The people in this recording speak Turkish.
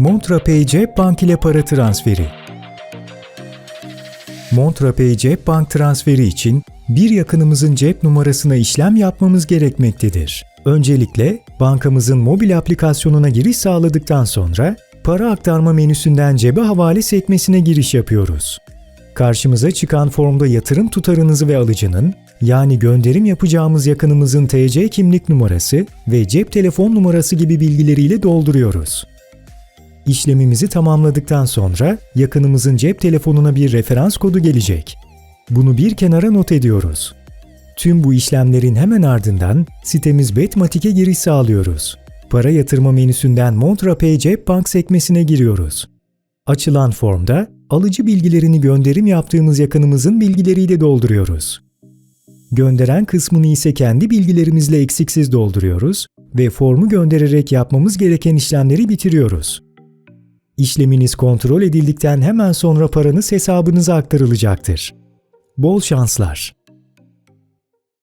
MontraPay Cep Bank ile para transferi. MontraPay Cep Bank transferi için bir yakınımızın cep numarasına işlem yapmamız gerekmektedir. Öncelikle bankamızın mobil aplikasyonuna giriş sağladıktan sonra para aktarma menüsünden cebe havale sekmesine giriş yapıyoruz. Karşımıza çıkan formda yatırım tutarınızı ve alıcının, yani gönderim yapacağımız yakınımızın TC kimlik numarası ve cep telefon numarası gibi bilgileriyle dolduruyoruz. İşlemimizi tamamladıktan sonra yakınımızın cep telefonuna bir referans kodu gelecek. Bunu bir kenara not ediyoruz. Tüm bu işlemlerin hemen ardından sitemiz Betmatik'e giriş sağlıyoruz. Para yatırma menüsünden MontraPay Cep Bank sekmesine giriyoruz. Açılan formda alıcı bilgilerini gönderim yaptığımız yakınımızın bilgileriyle dolduruyoruz. Gönderen kısmını ise kendi bilgilerimizle eksiksiz dolduruyoruz ve formu göndererek yapmamız gereken işlemleri bitiriyoruz. İşleminiz kontrol edildikten hemen sonra paranız hesabınıza aktarılacaktır. Bol şanslar.